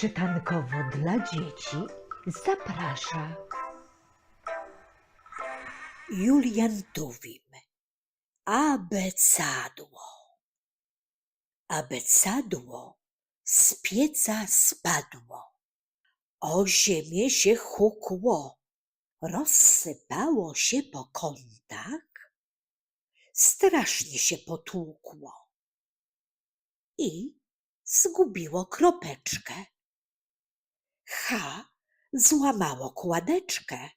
Czytankowo dla dzieci zaprasza Julian Tuwim. Abecadło. Abecadło z pieca spadło. O ziemię się hukło. Rozsypało się po kątach. Strasznie się potłukło. I zgubiło kropeczkę. H złamało kładeczkę.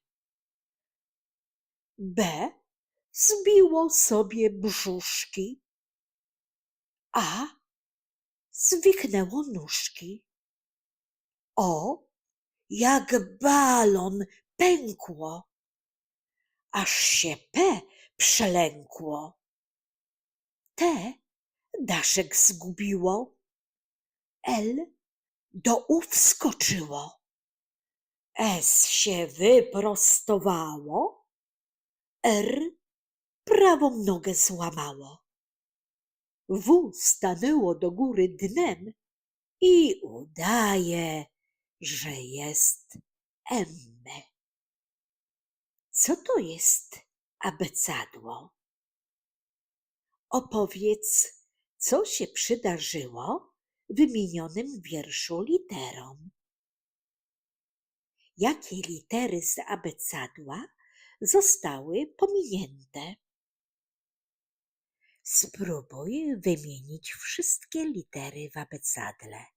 B zbiło sobie brzuszki, A zwichnęło nóżki. O, jak balon pękło, aż się P przelękło. T daszek zgubiło, L do U wskoczyło, S się wyprostowało, R prawą nogę złamało. W stanęło do góry dnem i udaje, że jest M. Co to jest abecadło? Opowiedz, co się przydarzyło wymienionym wierszu literom. Jakie litery z abecadła zostały pominięte? Spróbuj wymienić wszystkie litery w abecadle.